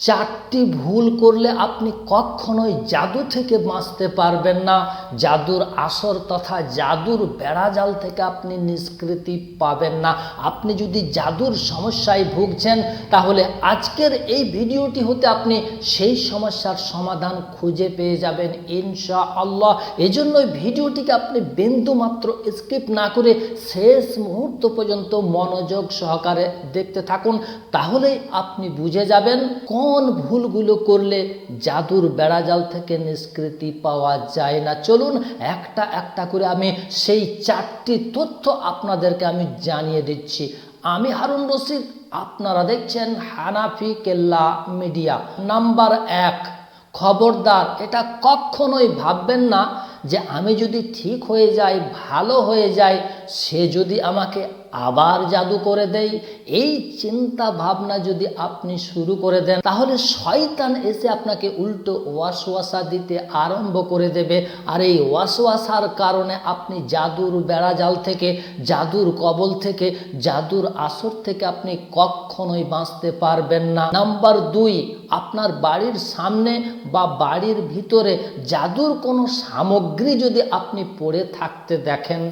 চারটি ভুল করলে আপনি কখনোই জাদু থেকে বাঁচতে পারবেন না। জাদুর আসর তথা জাদুর বেড়াজাল থেকে আপনি নিষ্কৃতি পাবেন না। আপনি যদি জাদুর সমস্যায় ভুগছেন, তাহলে আজকের এই ভিডিওটি হতে আপনি সেই সমস্যার সমাধান খুঁজে পেয়ে যাবেন ইনশা আল্লাহ এজন্যই ভিডিওটিকে আপনি বিন্দু মাত্র স্কিপ না করে শেষ মুহূর্ত পর্যন্ত মনোযোগ সহকারে দেখতে থাকুন। তাহলেই আপনি বুঝে যাবেন কোন ভুলগুলো করলে জাদুর বেড়াজাল থেকে নিষ্কৃতি পাওয়া যায় না। চলুন একটা একটা করে আমি সেই চারটি তথ্য আপনাদেরকে আমি জানিয়ে দিচ্ছি। আমি হারুন রশিদ, আপনারা দেখছেন হানাফি কেল্লা মিডিয়া। নাম্বার এক, খবরদার। এটা কখনোই ভাববেন না যে আমি যদি ঠিক হয়ে যাই, ভালো হয়ে যাই, সে যদি আমাকে আবার জাদু করে দেয় এই চিন্তা ভাবনা যদি আপনি শুরু করে দেন, তাহলে শয়তান এসে আপনাকে উল্টো ওয়াসওয়াসা দিতে আরম্ভ করে দেবে। আর এই ওয়াসওয়াসার কারণে আপনি জাদুর বেড়াজাল থেকে, জাদুর কবল থেকে, জাদুর আসর থেকে আপনি কখনোই বাঁচতে পারবেন না। নাম্বার দুই, আপনার বাড়ির সামনে বা বাড়ির ভিতরে জাদুর কোনো সামগ্রী যদি আপনি পড়ে থাকতে দেখেন,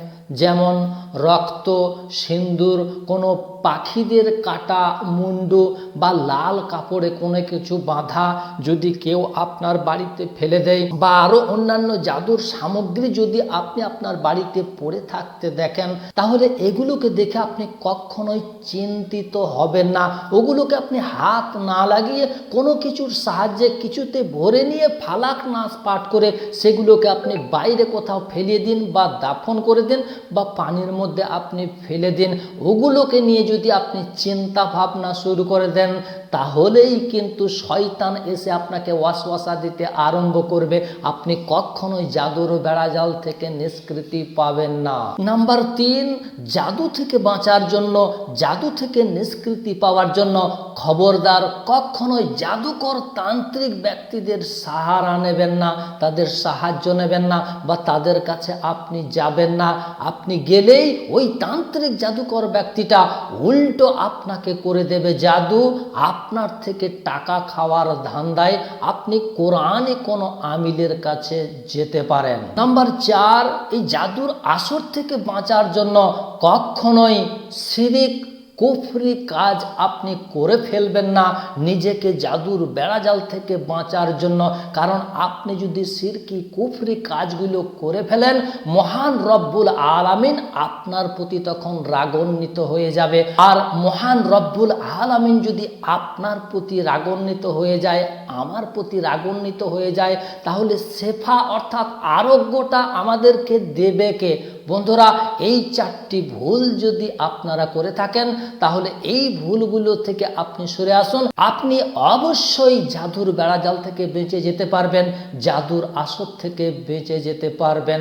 যেমন রক্ত সিন্দুর কোনো পাখিদের কাটা, মুন্ডু বা লাল কাপড়ে কোনো কিছু বাঁধা যদি কেউ আপনার বাড়িতে ফেলে দেয় বা আরও অন্যান্য জাদুর সামগ্রী যদি আপনি আপনার বাড়িতে পড়ে থাকতে দেখেন, তাহলে এগুলোকে দেখে আপনি কখনোই চিন্তিত হবেন না। ওগুলোকে আপনি হাত না লাগিয়ে কোনো কিছুর সাহায্যে কিছুতে ভরে নিয়ে ফালাক নাচ পাঠ করে সেগুলোকে আপনি বাইরে কোথাও ফেলিয়ে দিন বা দাফন করে দিন বা পানির মধ্যে আপনি ফেলে দিন। ওগুলোকে নিয়ে যদি আপনি চিন্তা ভাবনা শুরু করে দেন, তাহলেই কিন্তু শয়তান এসে আপনাকে ওয়াসওয়াসা দিতে আরম্ভ করবে। আপনি কখনোই জাদুর বেড়াজাল থেকে নিষ্কৃতি পাবেন না। নাম্বার তিন, জাদু থেকে বাঁচার জন্য, জাদু থেকে নিষ্কৃতি পাওয়ার জন্য খবরদার কখনোই জাদুকর তান্ত্রিক ব্যক্তিদের সাহারা নেবেন না, তাদের সাহায্য নেবেন না বা তাদের কাছে আপনি যাবেন না। আপনি গেলেই ওই তান্ত্রিক জাদুকর ব্যক্তিটা উল্টো আপনাকে করে দেবে জাদু। আপনার থেকে টাকা খাওয়ার ধান্দায় আপনি কোরআনে কোনো আমিলের কাছে যেতে পারেন। নাম্বার চার, এই জাদুর আসর থেকে বাঁচার জন্য কখনোই সিরিক কুফরি কাজ আপনি করে ফেলবেন না। নিজেকে জাদুর বেড়াজাল থেকে বাঁচার জন্য। কারণ আপনি যদি সিরকি কুফরি কাজগুলো করে ফেলেন, মহান রব্বুল আলামিন আপনার প্রতি তখন রাগান্বিত হয়ে যাবে। আর মহান রব্বুল আলামিন যদি আপনার প্রতি রাগান্বিত হয়ে যায়, আমার প্রতি রাগান্বিত হয়ে যায়, তাহলে সেফা অর্থাৎ আরোগ্যটা আমাদেরকে দেবে কে? বন্ধুরা, এই চারটি ভুল যদি আপনারা করে থাকেন, তাহলে এই ভুলগুলো থেকে আপনি সরে আসুন। আপনি অবশ্যই জাদুর বেড়াজাল থেকে বেঁচে যেতে পারবেন, জাদুর আসর থেকে বেঁচে যেতে পারবেন।